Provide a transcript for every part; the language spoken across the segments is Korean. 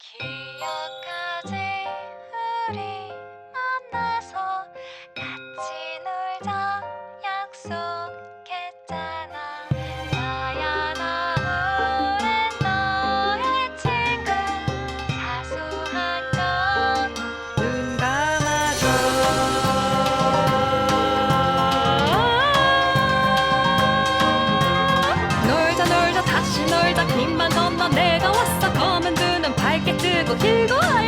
清か 길고 길고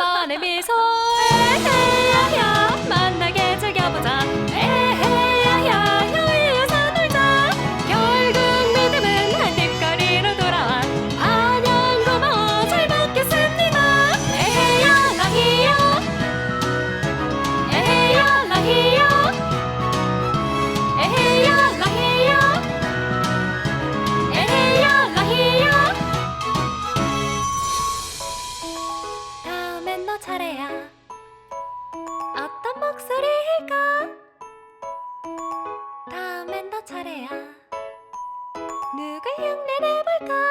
바람에서 차례야. 누가 향내 내볼까?